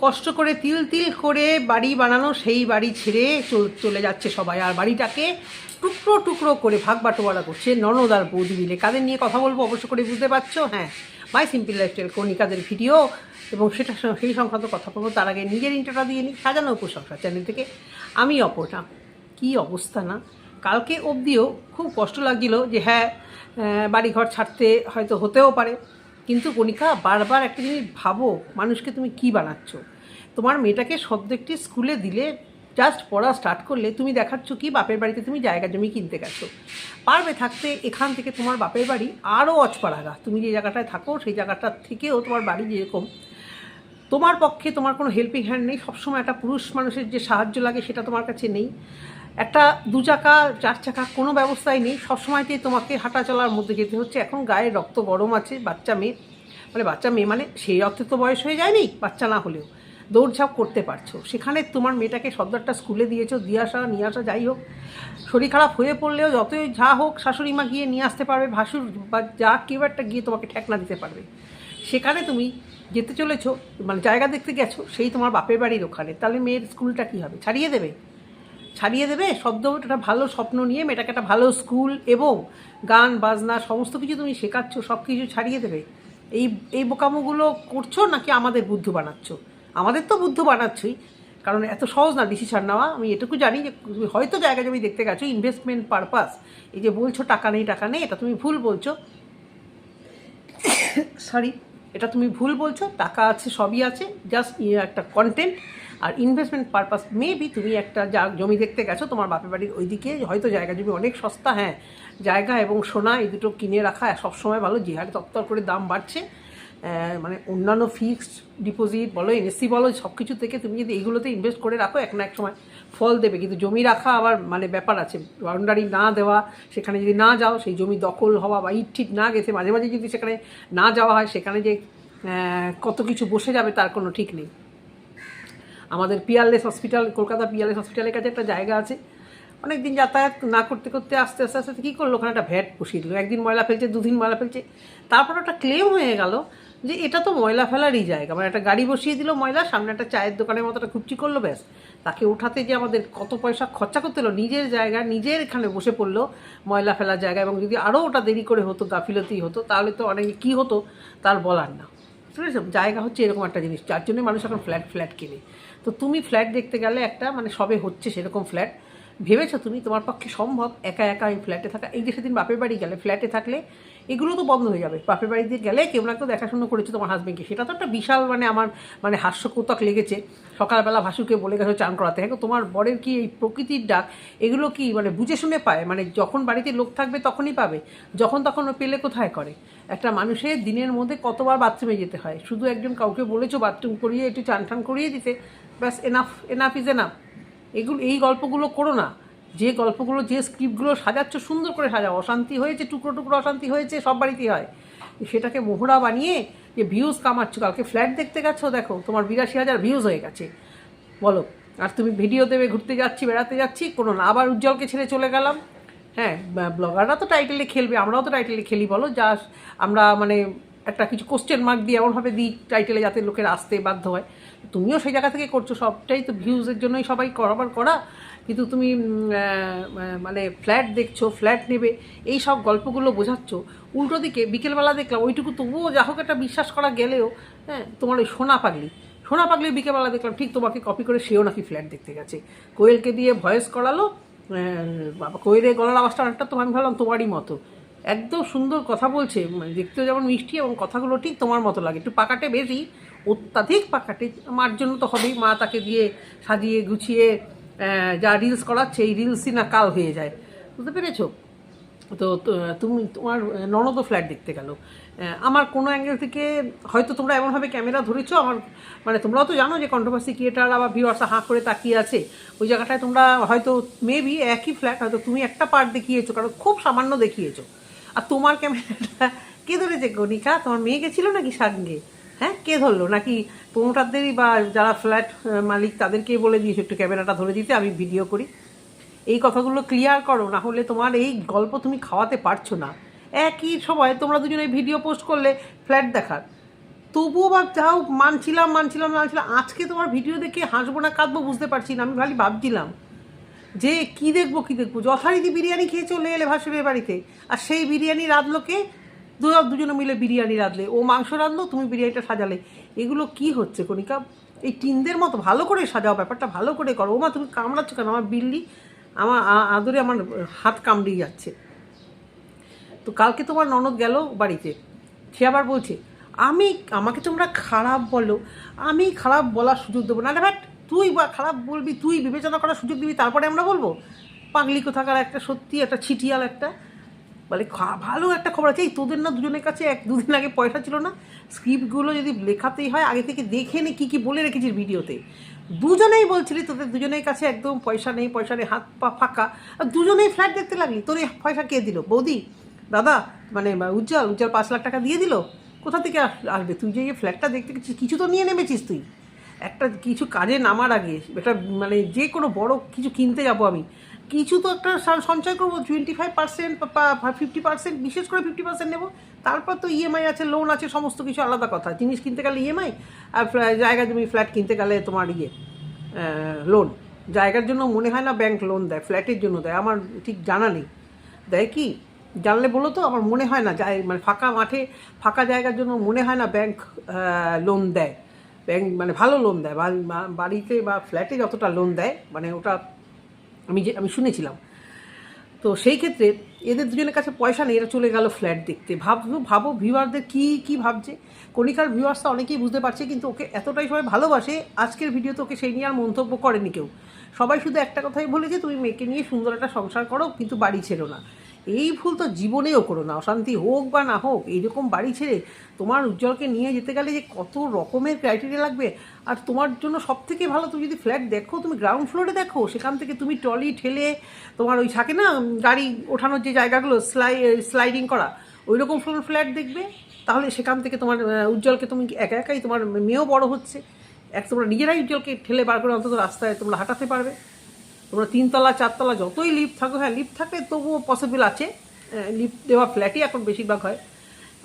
কষ্ট করে তিল তিল করে বাড়ি বানানো, সেই বাড়ি ছেড়ে চল- যাচ্ছে সবাই। আর বাড়িটাকে টুকরো টুকরো করে ভাগ বাটোয়ারা করছে ননদ আর বৌদি মিলে। কাদের নিয়ে কথা বলব অবশ্য করে বুঝতে পারছ? হ্যাঁ মাই সিম্পল লাইফস্টাইল কণিকাদের ভিডিও। এবং সেটা সেই সংক্রান্ত কথা বলব। তার আগে নিজের ইন্টারটা দিয়ে নিই। সাজানো উপসংসার চ্যানেল থেকে। আমি অপরটা কী অবস্থা না? কালকে অবধিও খুব কষ্ট লাগছিল যে হ্যাঁ বাড়িঘর ছাড়তে হয়তো হতেও পারে। কিন্তু কণিকা, বারবার একটা জিনিস ভাবো, মানুষকে তুমি কি বানাচ্ছ? তোমার মেয়েটাকে একটি স্কুলে দিলে জাস্ট পড়া স্টার্ট করলে, তুমি দেখাচ্ছ কি বাপের বাড়িতে তুমি জায়গা জমি কিনতে গেছো। পারবে থাকতে এখান থেকে তোমার বাপের বাড়ি আরও অচপাড়াগা। তুমি যে জায়গাটায় থাকো, সেই জায়গাটার থেকেও তোমার বাড়ি যেরকম। তোমার পক্ষে তোমার কোনো হেল্পিং হ্যান্ড নেই। সবসময় একটা পুরুষ মানুষের যে সাহায্য লাগে, সেটা তোমার কাছে নেই। একটা দু চাকা, চার চাকা কোনো ব্যবস্থাই নেই। সবসময়তেই তোমাকে হাঁটা চলার মধ্যে যেতে হচ্ছে। এখন গায়ে রক্ত গরম আছে, বাচ্চা মেয়ে মানে বাচ্চা মেয়ে মানে সেই অর্থে তো বয়স হয়ে যায়নি, বাচ্চা না হলেও। দৌড়ঝাঁপ করতে পারছ। সেখানে তোমার মেয়েটাকে সর্দারটা স্কুলে দিয়েছ, দিয়ে আসা, নিয়ে আসা, যাই হোক। শরীর খারাপ হয়ে পড়লেও যতই যা হোক, শাশুড়ি মা গিয়ে নিয়ে আসতে পারবে। ভাসুর বা যা কেউ একটা গিয়ে তোমাকে ঠেকনা দিতে পারবে। সেখানে তুমি যেতে চলেছো মানে জায়গা দেখতে গেছো, সেই তোমার বাপের বাড়ির ওখানে। তাহলে মেয়ের স্কুলটা কী হবে? ছাড়িয়ে দেবে? ছাড়িয়ে দেবে, শব্দ একটা ভালো স্বপ্ন নিয়ে মেয়েটাকে একটা ভালো স্কুল এবং গান, বাজনা, সমস্ত কিছু তুমি শেখাচ্ছ, সব কিছু ছাড়িয়ে দেবে। এই এই বোকামোগুলো করছ নাকি আমাদের বুদ্ধ বানাচ্ছ? আমাদের তো বুদ্ধ বানাচ্ছই, কারণ এত সহজ না ডিসিশন নেওয়া। আমি এটুকু জানি যে তুমি হয়তো জায়গা জমি দেখতে গেছো ইনভেস্টমেন্ট পারপাস এই যে বলছো টাকা নেই টাকা নেই, এটা তুমি ভুল বলছো। সরি এটা তুমি ভুল বলছো, টাকা আছে, সবই আছে জাস্ট একটা কন্টেন্ট আর ইনভেস্টমেন্ট পারপাস মেবি তুমি একটা যা জমি দেখতে গেছো, তোমার বাপের বাড়ির ওইদিকে হয়তো জায়গা জমি অনেক সস্তা হ্যাঁ জায়গা এবং সোনা এই দুটো কিনে রাখা সবসময় ভালো যে হারে তত্তর করে দাম বাড়ছে। মানে অন্যান্য ফিক্সড ডিপোজিট বলো এনএসসি বলো সব কিছু থেকে তুমি যদি এইগুলোতে ইনভেস্ট করে রাখো, এক না এক সময় ফল দেবে। কিন্তু জমি রাখা আবার মানে ব্যাপার আছে বাউন্ডারি না দেওয়া, সেখানে যদি না যাও, সেই জমি দখল হওয়া বা ইট ঠিক না গেছে, মাঝে মাঝে যদি সেখানে না যাওয়া হয়, সেখানে যে কত কিছু বসে যাবে, তার কোনো ঠিক নেই। আমাদের পিয়ারলেস হসপিটাল, কলকাতা পিয়ারলেস হসপিটালের কাছে একটা জায়গা আছে। অনেক দিন যাতায়াত না করতে করতে আস্তে আস্তে আস্তে কী করল? ওখানে একটা ভ্যাট বসিয়ে দিল। একদিন ময়লা ফেলছে, দুদিন ময়লা ফেলছে। তারপর একটা ক্লেম হয়ে গেল যে এটা তো ময়লা ফেলারই জায়গা। মানে একটা গাড়ি বসিয়ে দিল ময়লা, সামনে একটা চায়ের দোকানের মতো একটা খুপচি করল, ব্যাস। তাকে ওঠাতে যে আমাদের কত পয়সা খরচা করতে হলো, নিজের জায়গা, নিজের এখানে বসে পড়ল ময়লা ফেলার জায়গা। এবং যদি আরও ওটা দেরি করে হতো, গাফিলতি হতো, তাহলে তো অনেক কী হতো, তার বলার না। জায়গা হচ্ছে এরকম একটা জিনিস। যার জন্য মানুষ এখন ফ্ল্যাট ফ্ল্যাট কেনে। তো তুমি ফ্ল্যাট দেখতে গেলে একটা মানে সবে হচ্ছে সেরকম ফ্ল্যাট ভেবেছো তুমি তোমার পক্ষে সম্ভব একা একা এই ফ্ল্যাটে থাকা। এই যে সেদিন বাপের বাড়ি গেলে ফ্ল্যাটে থাকলে এগুলো তো বন্ধ হয়ে যাবে। বাপের বাড়ি দিয়ে গেলে কেউ না কেউ দেখাশুনো করেছে তোমার হাজব্যান্ডকে সেটা তো একটা বিশাল মানে আমার মানে হাস্যকৌতক লেগেছে। সকালবেলা ভাসুকে বলে গেছো, চান করাতে। হ্যাঁ তোমার বরের কি এই প্রকৃতির ডাক? এগুলো কি মানে বুঝে শুনে পায়? মানে যখন বাড়িতে লোক থাকবে তখনই পাবে? যখন তখন ও পেলে কোথায় করে? একটা মানুষের দিনের মধ্যে কতবার বাথরুমে যেতে হয়? শুধু একজন কাউকে বলেছ বাথরুম করিয়ে একটু চান টান করিয়ে দিতে। ব্যাস এনাফ এনাফ ইজ এনাফ এগুলো, এই গল্পগুলো করো না। যে গল্পগুলো, যে স্ক্রিপ্টগুলো সাজাচ্ছ, সুন্দর করে সাজাও। অশান্তি হয়েছে, টুকরো টুকরো অশান্তি হয়েছে, সব বাড়িতেই হয়। সেটাকে মোহরা বানিয়ে যে ভিউজ কামাচ্ছ, কালকে ফ্ল্যাট দেখতে গেছো, দেখো, তোমার বিরাশি হাজার ভিউজ হয়ে গেছে। বলো, আর তুমি ভিডিও দেবে, ঘুরতে যাচ্ছি, বেড়াতে যাচ্ছি, কোনো না, আবার উজ্জ্বলকে ছেড়ে চলে গেলাম। হ্যাঁ ব্লগাররা তো টাইটেলে খেলবে, আমরাও তো টাইটেলে খেলি, বলো, যা, আমরা মানে একটা কিছু কোশ্চেন মার্ক দিয়ে এমনভাবে দিই টাইটেলে যাতে লোকের আসতে বাধ্য হয়। তুমিও সেই জায়গা থেকে করছ, সবটাই তো ভিউজের জন্যই সবাই করাবার করা। কিন্তু তুমি মানে ফ্ল্যাট দেখছ ফ্ল্যাট নেবে, এই সব গল্পগুলো বোঝাচ্ছ। উল্টো দিকে বিকেলবেলা দেখলাম, ওইটুকু তবুও যা হোক একটা বিশ্বাস করা গেলেও হ্যাঁ তোমার ওই সোনা পাগলি। সোনা পাগলি বিকেলবেলা দেখলাম, ঠিক তোমাকে কপি করে সেও নাকি ফ্ল্যাট দেখতে গেছে। কোয়েলকে দিয়ে ভয়েস করালো কোয়েলের গলার আওয়াজটা অনেকটা তো আমি ভাবলাম তোমারই মতো। একদম সুন্দর কথা বলছে মানে দেখতেও যেমন মিষ্টি এবং কথাগুলো ঠিক তোমার মতো লাগে। একটু পাকাটে বেশি অত্যাধিক পাকাটে মার জন্য তো হবেই। মা তাকে দিয়ে সাজিয়ে গুছিয়ে যা রিলস করাচ্ছে, এই রিলসই না কাল হয়ে যায়। বুঝতে পেরেছ? তো তুমি, তোমার ননদও ফ্ল্যাট দেখতে গেল। আমার কোনো অ্যাঙ্গেল থেকে হয়তো তোমরা এমনভাবে ক্যামেরা ধরেছো, আমার মানে তোমরাও তো জানো যে কন্ট্রোভার্সি ক্রিয়েটার আবার ভিউয়ার্সরা হাঁ করে তাকিয়ে আছে। ওই জায়গাটায় তোমরা হয়তো মেবি একই ফ্ল্যাট হয়তো তুমি একটা পার্ট দেখিয়েছো, কারণ খুব সামান্য দেখিয়েছো। আর তোমার ক্যামেরাটা কে ধরেছে গণিকা তোমার মেয়ে গেছিল নাকি সঙ্গে? হ্যাঁ কে ধরলো? নাকি প্রমোটারদেরই বা যারা ফ্ল্যাট মালিক তাদেরকে বলে দিয়েছ, একটু ক্যামেরাটা ধরে দিতে, আমি ভিডিও করি। এই কথাগুলো ক্লিয়ার করো, না হলে তোমার এই গল্প তুমি খাওয়াতে পারছ না। একই সময় তোমরা দুজনে ভিডিও পোস্ট করলে ফ্ল্যাট দেখার। তবুও বা যাও মানছিলাম মানছিলাম মানছিলাম, আজকে তোমার ভিডিও দেখে হাসবো না, কাঁদবো বুঝতে পারছি না, আমি খালি ভাবছিলাম যে কি দেখব কি দেখব? যথারীতি বিরিয়ানি খেয়ে চলে এলে ভাসুরের বাড়িতে। আর সেই বিরিয়ানি রাঁধলোকে দুজনে মিলে বিরিয়ানি রাঁধলে। ও মাংস রাঁধলো, তুমি বিরিয়ানিটা সাজালে। এগুলো কি হচ্ছে কণিকা? এই টিনদের মতো ভালো করে সাজাও, ব্যাপারটা ভালো করে করো। ও মা তুমি কামড়াচ্ছ কেন? আমার বিল্লি, আমার আদরে আমার হাত কামড়িয়ে যাচ্ছে। তো কালকে তোমার ননদ গেল বাড়িতে। সে আবার বলছে, আমি, আমাকে তোমরা খারাপ বলো। আমি খারাপ বলার সুযোগ দেবো না। ভাট, তুই বা খারাপ বলবি, তুই বিবেচনা করার সুযোগ দিবি, তারপরে আমরা বলব। পাগলি কোথাকার একটা সত্যি, একটা ছিটিয়াল একটা। বলে ভালো একটা খবর আছে। এই তোদের না দুজনের কাছে এক দুদিন আগে পয়সা ছিল না। স্ক্রিপ্টগুলো যদি লেখাতেই হয়, আগে থেকে দেখে নে কী কী বলে রেখেছিস ভিডিওতে। দুজনেই বলছিলি, তোদের দুজনের কাছে একদম পয়সা নেই পয়সা নেই, হাত পা ফাঁকা। আর দুজনেই ফ্ল্যাট দেখতে লাগলি। তোর পয়সা কে দিল? বৌদি? দাদা? মানে উজ্জ্বল? উজ্জ্বল পাঁচ লাখ টাকা দিয়ে দিল? কোথা থেকে আসবে? তুই যে ফ্ল্যাটটা দেখতে গেছিস, কিছু তো নিয়ে নেমেছিস তুই। একটা কিছু কাজে নামার আগে এটা মানে যে কোনো বড় কিছু কিনতে যাব আমি। কিছু তো একটা সঞ্চয় করব twenty five percent fifty percent বিশেষ করে ফিফটি পার্সেন্ট নেব। তারপর তো ইএমআই আছে লোন আছে, সমস্ত কিছু আলাদা কথা। জিনিস কিনতে গেলে ইএমআই আর ফ্ল্যা- জায়গা জমি ফ্ল্যাট কিনতে গেলে তোমার ইয়ে লোন জায়গার জন্য মনে হয় না ব্যাংক লোন দেয় ফ্ল্যাটের জন্য দেয়, আমার ঠিক জানা নেই। দেয় কি? জানলে বলো তো, আমার মনে হয় না মানে ফাঁকা মাঠে, ফাঁকা জায়গার জন্য মনে হয় না ব্যাংক লোন দেয়। ব্যাংক মানে ভালো লোন দেয় বাড়িতে বা ফ্ল্যাটে যতটা লোন দেয় মানে ওটা আমি যে, আমি শুনেছিলাম। তো সেই ক্ষেত্রে এদের দুজনের কাছে পয়সা নেই, এরা চলে গেল ফ্ল্যাট দেখতে। ভাবো ভাবো ভিউয়ারদের কি কি ভাবছে। কণিকার ভিউয়ার্সটা অনেকেই বুঝতে পারছে, কিন্তু ওকে এতটাই সবাই ভালোবাসে, আজকের ভিডিওতে ওকে সেই নিয়ে আর মন্তব্য করেনি কেউ। সবাই শুধু একটা কথাই বলেছে, তুমি মেয়েকে নিয়ে সুন্দর একটা সংসার করো, কিন্তু বাড়ি ছেড়ো না। এই ভুল তো জীবনেও করো না, অশান্তি হোক বা না হোক, এইরকম বাড়ি ছেড়ে তোমার উজ্জ্বলকে নিয়ে যেতে গেলে যে কত রকমের ক্রাইটেরিয়া লাগবে। আর তোমার জন্য সব থেকে ভালো তুমি যদি ফ্ল্যাট দেখো, তুমি গ্রাউন্ড ফ্লোরে দেখো, সেখান থেকে তুমি ট্রলি ঠেলে তোমার ওই থাকে না গাড়ি ওঠানোর যে জায়গাগুলো স্লাই স্লাইডিং করা ওই রকম ফ্লোর ফ্ল্যাট দেখবে। তাহলে সেখান থেকে তোমার উজ্জ্বলকে তুমি একা একাই তোমার মেয়েও বড় হচ্ছে। এক তোমরা নিজেরাই উজ্জ্বলকে ঠেলে বার করে অন্তত রাস্তায় তোমরা হাঁটাতে পারবে। তোমরা তিনতলা, চারতলা যতই লিফ্ট থাকো হ্যাঁ লিফট থাকলে তবুও পসিবল আছে। লিফট দেওয়া ফ্ল্যাটই এখন বেশিরভাগ হয়।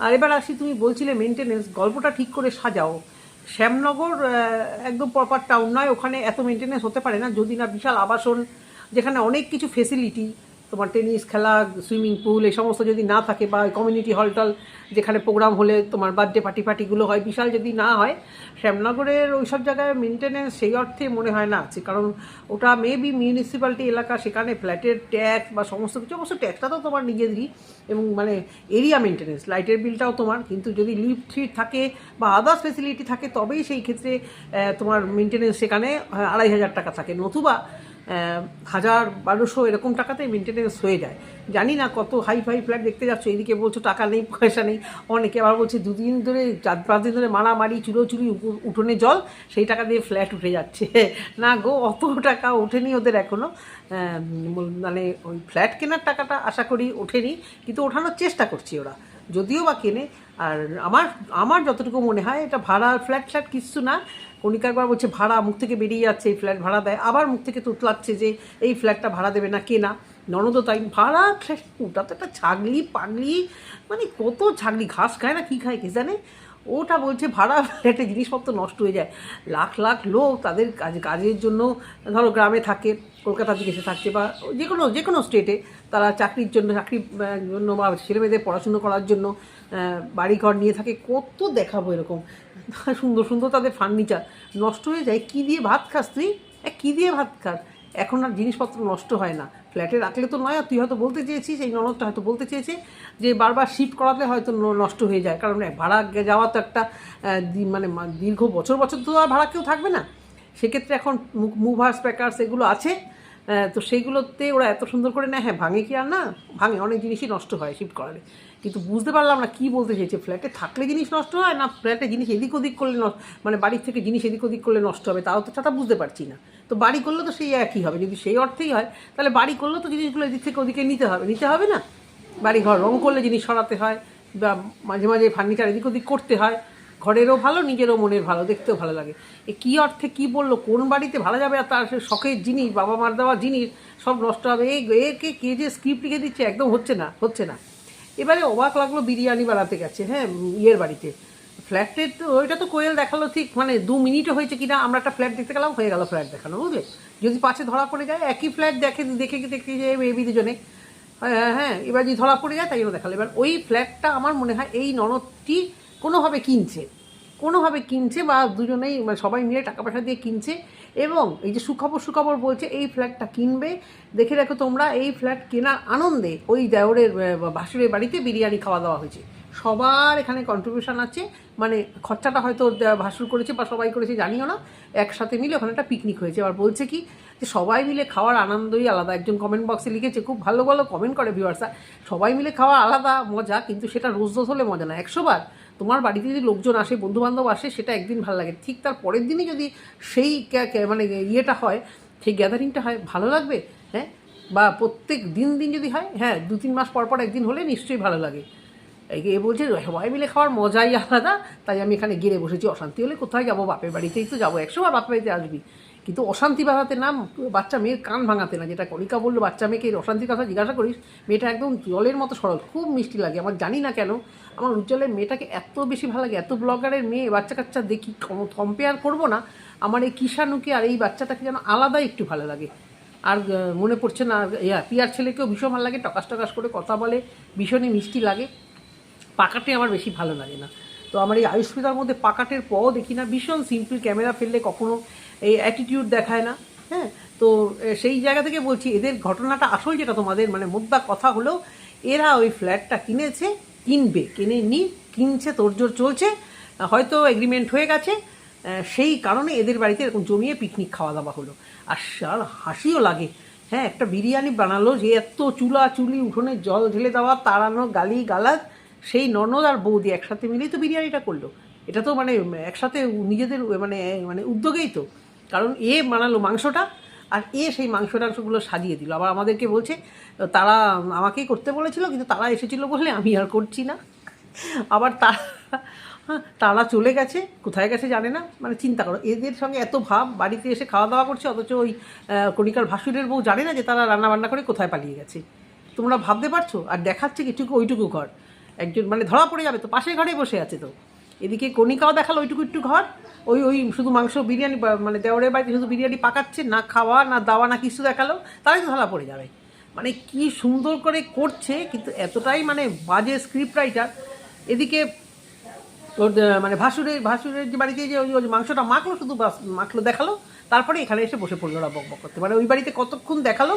আর এবার আসি, তুমি বলছিলে মেনটেনেন্স গল্পটা ঠিক করে সাজাও। শ্যামনগর একদম প্রপার টাউন নয়, ওখানে এত মেনটেনেন্স হতে পারে না, যদি না বিশাল আবাসন, যেখানে অনেক কিছু ফেসিলিটি তোমার টেনিস খেলা, সুইমিং পুল, এই সমস্ত যদি না থাকে বা কমিউনিটি হল টল যেখানে প্রোগ্রাম হলে তোমার বার্থডে পার্টি পার্টিগুলো হয়, বিশাল যদি না হয়, শ্যামনগরের ওই সব জায়গায় মেনটেনেন্স সেই অর্থে মনে হয় না আছে। কারণ ওটা মেবি মিউনিসিপ্যালিটি এলাকা, সেখানে ফ্ল্যাটের ট্যাক্স বা সমস্ত কিছু, অবশ্য ট্যাক্সটা তো তোমার নিজেদেরই এবং মানে এরিয়া মেনটেনেন্স লাইটের বিলটাও তোমার। কিন্তু যদি লিফট ফিট থাকে বা আদার্স ফেসিলিটি থাকে, তবেই সেই ক্ষেত্রে তোমার মেনটেনেন্স সেখানে আড়াই হাজার টাকা থাকে। নতুবা হাজার বারোশো এরকম টাকাতে মেনটেনেন্স হয়ে যায়। জানি না কত হাই ফাই ফ্ল্যাট দেখতে যাচ্ছ, এদিকে বলছো টাকা নেই, পয়সা নেই। অনেকে আবার বলছে দুদিন ধরে, চার পাঁচ দিন ধরে মারামারি, চুরোচুরি উঠোনে জল, সেই টাকা দিয়ে ফ্ল্যাট উঠে যাচ্ছে। না গো, অত টাকা ওঠেনি ওদের এখনও মানে ওই ফ্ল্যাট কেনার টাকাটা আশা করি ওঠেনি, কিন্তু ওঠানোর চেষ্টা করছি ওরা। যদিও বা কেনে, আর আমার আমার যতটুকু মনে হয়, এটা ভাড়া ফ্ল্যাট ফ্ল্যাট কিচ্ছু না। কণিকা একবার বলছে, ভাড়া, মুখ থেকে বেরিয়ে যাচ্ছে, এই ফ্ল্যাট ভাড়া দেয়। আবার মুখ থেকে তুতলাচ্ছে যে, এই ফ্ল্যাটটা ভাড়া দেবে না কেনা ননদও তাই, ভাড়া? ওটা তো একটা ছাগলি, পাগলি মানে কত ছাগলি, ঘাস খায় না, কী খায়, কে জানে? ওটা বলছে, ভাড়া ফ্ল্যাটে জিনিসপত্র নষ্ট হয়ে যায়। লাখ লাখ লোক তাদের কাজ, কাজের জন্য, ধরো গ্রামে থাকে কলকাতা থেকে এসে থাকছে বা যে কোনো যে কোনো স্টেটে তারা চাকরির জন্য চাকরির জন্য বা ছেলেমেয়েদের পড়াশুনো করার জন্য বাড়িঘর নিয়ে থাকে, কত দেখাবো এরকম। সুন্দর সুন্দর তাদের ফার্নিচার নষ্ট হয়ে যায়। কী দিয়ে ভাত খাস তুই? কী দিয়ে ভাত খাস? এখন আর জিনিসপত্র নষ্ট হয় না। ফ্ল্যাটে রাখলে তো নয়, আর তুই হয়তো বলতে চেয়েছিস, এই ননদটা হয়তো বলতে চেয়েছে যে বারবার শিফট করাতে হয়তো নষ্ট হয়ে যায়। কারণ ভাড়া যাওয়া তো একটা মানে দীর্ঘ বছর বছর তো আর ভাড়া কেউ থাকবে না। সেক্ষেত্রে এখন মুভার্স প্যাকার্স এগুলো আছে। তো সেইগুলোতে ওরা এত সুন্দর করে নেয় হ্যাঁ ভাঙে কি আর না? ভাঙে, অনেক জিনিসই নষ্ট হয় শিফট করালে। কিন্তু বুঝতে পারলাম না কী বলতে চেয়েছে ফ্ল্যাটে থাকলে জিনিস নষ্ট হয় না ফ্ল্যাটে জিনিস এদিক ওদিক করলে মানে বাড়ির থেকে জিনিস এদিক ওদিক করলে নষ্ট হবে? তাও তো সেটা বুঝতে পারছি না। তো বাড়ি করলে তো সেই একই হবে। যদি সেই অর্থেই হয়, তাহলে বাড়ি করলে তো জিনিসগুলো এদিক থেকে ওদিকে নিতে হবে। নিতে হবে না? বাড়ি ঘর রং করলে জিনিস সরাতে হয়, বা মাঝে মাঝে ফার্নিচার এদিক ওদিক করতে হয়। ঘরেরও ভালো, নিজেরও মনের ভালো, দেখতেও ভালো লাগে। এ কী অর্থে কী বলল, কোন বাড়িতে ভালো যাবে আর তার শখের জিনিস বাবা মার দেওয়া জিনিস, সব নষ্ট হবে। এই একে কে যে স্ক্রিপ্ট লিখে দিচ্ছে একদম হচ্ছে না হচ্ছে না। এবারে অবাক লাগল বিরিয়ানি বানাতে গেছে হ্যাঁ ইয়ের বাড়িতে। ফ্ল্যাটের তো, ওইটা তো কোয়েল দেখাল ঠিক মানে দু মিনিটও হয়েছে কিনা, আমরা একটা ফ্ল্যাট দেখতে গেলাম, হয়ে গেল ফ্ল্যাট দেখানো, বুঝলে? যদি পাশে ধরা পড়ে যায়, একই ফ্ল্যাট দেখে দেখে দেখে যে বেবি দুজনে। হ্যাঁ হ্যাঁ এবার যদি ধরা পড়ে যায়, তাই জন্য দেখাল। এবার ওই ফ্ল্যাটটা আমার মনে হয় এই ননদটি কোনোভাবে কিনছে। কোনোভাবে কিনছে বা দুজনেই সবাই মিলে টাকা পয়সা দিয়ে কিনছে এবং এই যে সুখবর সুখবর বলছে, এই ফ্ল্যাটটা কিনবে। দেখে রাখো তোমরা, এই ফ্ল্যাট কেনার আনন্দে ওই দেওরের ভাসুরের বাড়িতে বিরিয়ানি খাওয়া দাওয়া হয়েছে। সবার এখানে কন্ট্রিবিউশন আছে মানে খরচাটা হয়তো ভাসুর করেছে বা সবাই করেছে, জানিও না। একসাথে মিলে ওখানে একটা পিকনিক হয়েছে। এবার বলছে কি যে সবাই মিলে খাওয়ার আনন্দই আলাদা। একজন কমেন্ট বক্সে লিখেছে, খুব ভালো ভালো কমেন্ট করে ভিউয়ার্সরা সবাই মিলে খাওয়া আলাদা, মজা, কিন্তু সেটা রোজ রোজ হলে মজা না। একশো বার তোমার বাড়িতে যদি লোকজন আসে বন্ধু বান্ধব আসে, সেটা একদিন ভালো লাগে। ঠিক তার পরের দিনই যদি সেই মানে ইয়েটা হয়, সেই গ্যাদারিংটা হয়, ভালো লাগবে? হ্যাঁ? বা প্রত্যেক দিন দিন যদি হয় হ্যাঁ দু, তিন মাস পর পর একদিন হলে নিশ্চয়ই ভালো লাগে। এ বলছে, সবাই মিলে খাওয়ার মজাই আলাদা, তাই আমি এখানে গিরে বসেছি। অশান্তি হলে কোথায় যাব? বাপের বাড়িতেই তো যাব। বার বাপের বাড়িতে আসবি। কিন্তু অশান্তি বাঁধাতে না বাচ্চা মেয়ের কান ভাঙাতে না, যেটা কণিকা বলল, বাচ্চা মেয়েকে অশান্তির কথা জিজ্ঞাসা করিস, মেয়েটা একদম জলের মতো সরল, খুব মিষ্টি লাগে, আমার জানি না কেন, আমার উজ্জ্বলের মেয়েটাকে এত বেশি ভালো লাগে, এত ব্লগারের মেয়ে বাচ্চা কাচ্চা দেখি কম্পেয়ার করব না, আমার এই কিষাণুকে আর এই বাচ্চাটাকে যেন আলাদাই একটু ভালো লাগে। আর মনে পড়ছে না, ইয়া, পিয়ার ছেলেকেও ভীষণ ভালো লাগে, টকাস টকাস করে কথা বলে, ভীষণই মিষ্টি লাগে পাকাটে আমার বেশি ভালো লাগে না। তো আমার এই আয়ুষ্মিতার মধ্যে পাকাটের পও দেখি না। ভীষণ সিম্পল ক্যামেরা ফেললে কখনো এই অ্যাটিটিউড দেখায় না হ্যাঁ? তো সেই জায়গা থেকে বলছি, এদের ঘটনাটা আসল যেটা তোমাদের মানে মোদ্দা কথা হলো, এরা ওই ফ্ল্যাটটা কিনেছে, কিনবে, কিনে নি কিনছে, তোড়জোড় চলছে, হয়তো এগ্রিমেন্ট হয়ে গেছে সেই কারণে এদের বাড়িতে এরকম জমিয়ে পিকনিক খাওয়া দাওয়া হলো। আর সার হাসিও লাগে হ্যাঁ? একটা বিরিয়ানি বানালো যে এত চুলা চুলি উঠোনে জল ঢেলে দেওয়া, তাড়ানো গালি গালাজ সেই ননদ আর বৌদি একসাথে মিলেই তো বিরিয়ানিটা করল। এটা তো মানে একসাথে নিজেদের মানে মানে উদ্যোগেই তো। কারণ এ বানালো মাংসটা আর এ সেই মাংস টাংসগুলো সাজিয়ে দিল। আবার আমাদেরকে বলছে, তারা আমাকেই করতে বলেছিল, কিন্তু তারা এসেছিল বলে আমি আর করছি না। আবার তারা তারা চলে গেছে, কোথায় গেছে জানে না মানে চিন্তা করো। এদের সঙ্গে এত ভাব, বাড়িতে এসে খাওয়া দাওয়া করছে, অথচ ওই কণিকার ভাসুরের বউ জানে না যে তারা রান্না বান্না করে কোথায় পালিয়ে গেছে। তোমরা ভাবতে পারছ? আর দেখাচ্ছে কিছুটুকু ওইটুকু ঘর। একজন মানে ধরা পড়ে যাবে তো পাশের ঘরে বসে আছে তো। এদিকে কণিকাও দেখাল ওইটুকু একটু ঘর ওই ওই শুধু মাংস বিরিয়ানি মানে দেওয়ারের বাড়িতে শুধু বিরিয়ানি পাকাচ্ছে না খাওয়া না দাওয়া না কিছু দেখাল তারাই তো ধরা পড়ে যাবে। মানে কি সুন্দর করে করছে কিন্তু এতটাই মানে বাজে স্ক্রিপ্ট রাইটার এদিকে আহ, মানে ভাসুরের ভাসুরের যে বাড়িতে যে ওই ওই মাংসটা মাখলো শুধু মাখলো দেখাল তারপরে এখানে এসে বসে পড়ল ওরা বক বক করতে। মানে ওই বাড়িতে কতক্ষণ দেখাল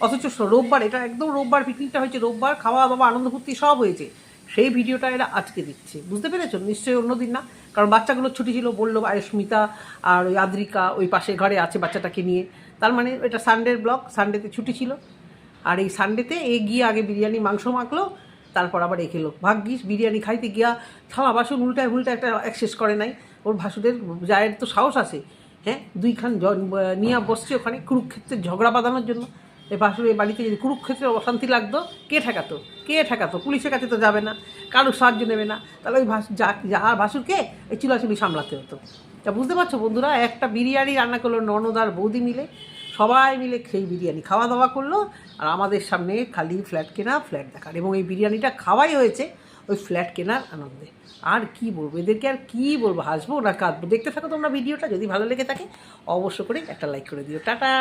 অথচ রোববার এটা একদম রোববার পিকনিকটা হয়েছে রোববার খাওয়া দাওয়া আনন্দ ফুর্তি সব হয়েছে। সেই ভিডিওটা এরা আজকে দিচ্ছে। বুঝতে পেরেছ? নিশ্চয়ই অন্যদিন না। কারণ বাচ্চাগুলো ছুটি ছিল, বলল আয়ুস্মিতা আর ওই আদ্রিকা ওই পাশে ঘরে আছে বাচ্চাটাকে নিয়ে। তার মানে এটা সানডের ব্লগ সানডেতে ছুটি ছিল। আর এই সানডেতে এ গিয়ে আগে বিরিয়ানি, মাংস মাখলো, তারপর আবার এ খেলো ভাগ্যিস বিরিয়ানি খাইতে গিয়া থালা বাসন উল্টায় উল্টা একটা এক শেষ করে নাই। ওর ভাসুদের জায়ের তো সাহস আছে। হ্যাঁ? দুইখান নিয়ে বসছে ওখানে কুরুক্ষেত্রের ঝগড়া বাঁধানোর জন্য। এই ভাসুরের বাড়িতে যদি কুরুক্ষেত্রে অশান্তি লাগতো, কে ঠেকাতো? কে ঠেকাতো? পুলিশের কাছে তো যাবে না কারও সাহায্য নেবে না। তাহলে ওই ভাস যা যা ভাসুরকে এই চুলাচুলি সামলাতে হতো। তা বুঝতে পারছ বন্ধুরা, একটা বিরিয়ানি রান্না করল ননদ আর বৌদি মিলে। সবাই মিলে সেই বিরিয়ানি খাওয়া দাওয়া করল, আর আমাদের সামনে খালি ফ্ল্যাট কেনা, ফ্ল্যাট দেখার। এবং এই বিরিয়ানিটা খাওয়াই হয়েছে ওই ফ্ল্যাট কেনার আনন্দে। আর কি বলব, এদেরকে আর কি বলব, হাসবো না কাঁদবো? দেখতে থাকো তোমরা ভিডিওটা, যদি ভালো লেগে থাকে অবশ্য করে একটা লাইক করে দিও। টাটা!